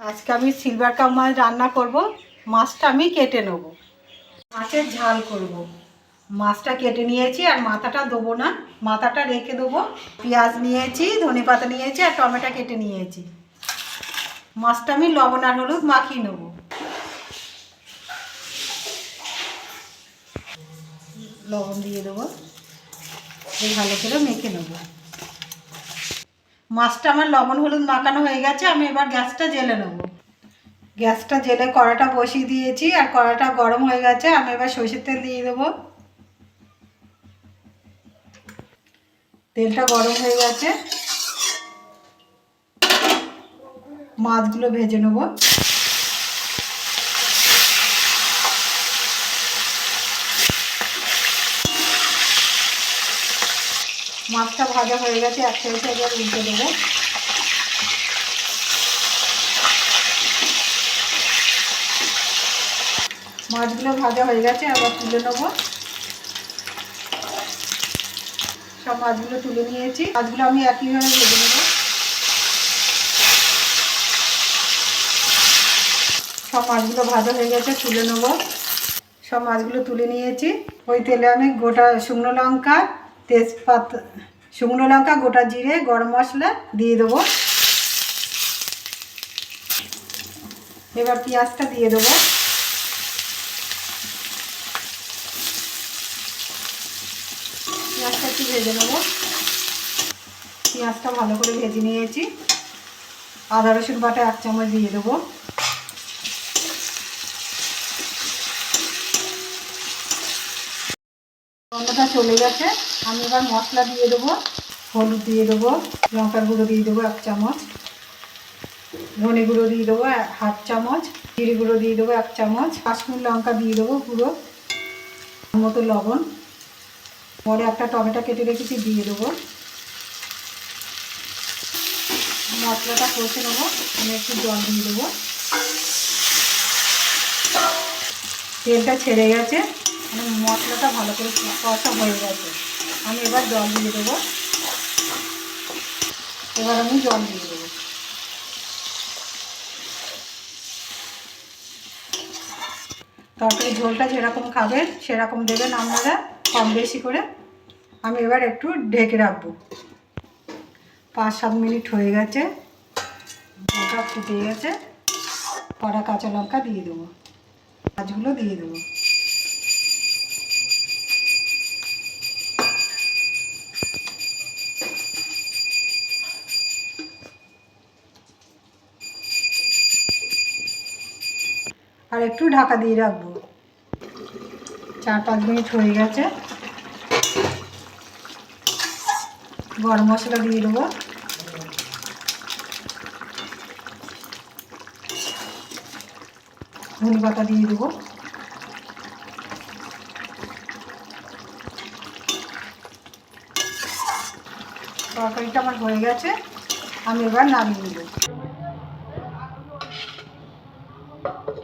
আজকে আমি silver cup মাছ রান্না করব, মাছটা আমি কেটে নেব। মাছের ঝাল করব। মাছটা কেটে নিয়েছি আর মাথাটা দেবো না, মাথাটা রেখে দেবো পেঁয়াজ নিয়েছি, ধনে পাতা নিয়েছি আর টমেটো কেটে নিয়েছি। মাছটা আমি লবণ আর হলুদ মাখিয়ে নেব। লবণ দিয়ে দেবো। ভালো করে মেখে নেব। মাছটা আমার লবণ হলুদ মাখানো হয়ে গেছে, আমি এবার গ্যাসটা জেলে নেব। গ্যাসটা জেলে কড়াটা বসিয়ে দিয়েছি, আর কড়াটা গরম হয়ে গেছে, আমি এবার সর্ষের তেল দিয়ে দেবো। তেলটা গরম হয়ে গেছে। মাছগুলো ভেজে নেব। মাছটা ভাজা হয়ে গেছে, এক সাইডে এবার উল্টে দেবো। মাছগুলো ভাজা হয়ে গেছে, আবার তুলে নেব। সব মাছগুলো তুলে নিয়েছি। মাছগুলো আমি একইভাবে ভেজে নেব। সব মাছগুলো ভাজা হয়ে গেছে, তুলে নেব। সব মাছগুলো তুলে নিয়েছি। ওই তেলে আমি গোটা শুকনো লঙ্কা তেজপাতা, শুকনো লঙ্কা, গোটা জিরে, গরম মশলা দিয়ে দেবো। এবার পেঁয়াজটা দিয়ে দেবো। পেঁয়াজটা একটু ভেজে নেব। পেঁয়াজটা ভালো করে ভেজে নিয়েছি। আদা রসুন বাটা এক চামচ দিয়ে দেবো। গন্ধটা চলে গেছে। আমি এবার মশলা দিয়ে দেবো, হলুদ দিয়ে দেবো, লঙ্কার গুঁড়ো দিয়ে দেবো এক চামচ, ধনে গুঁড়ো দিয়ে দেবো হাফ চামচ, জিরে গুঁড়ো দিয়ে দেবো এক চামচ, কাশ্মীর লঙ্কা দিয়ে দেবো গুঁড়ো মতো লবণ। পরে একটা টমেটো কেটে রেখেছি, দিয়ে দেবো। মশলাটা কষে নেব, আমি একটু জল দিয়ে দেবো। তেলটা ছেড়ে গেছে। মানে মশলাটা ভালো করে কষা হয়ে গেছে। আমি এবার জল দিয়ে দেবো। এবার আমি জল দিয়ে দেবো। তরকারি ঝোলটা যেরকম খাবেন সেরকম দেবেন আপনারা কম বেশি করে। আমি এবার একটু ঢেকে রাখব। পাঁচ সাত মিনিট হয়ে গেছে। ঝোলটা ফুটে গেছে। কড়া কাঁচা লঙ্কা দিয়ে দেবো। মাছগুলো দিয়ে দেবো। আর একটু ঢাকা দিয়ে রাখব। চার পাঁচ মিনিট হয়ে গেছে। গরম মশলা দিয়ে দেবো। ধনে পাতা দিয়ে দেবো। তরকারিটা আমার হয়ে গেছে। আমি এবার নামিয়ে নেব কি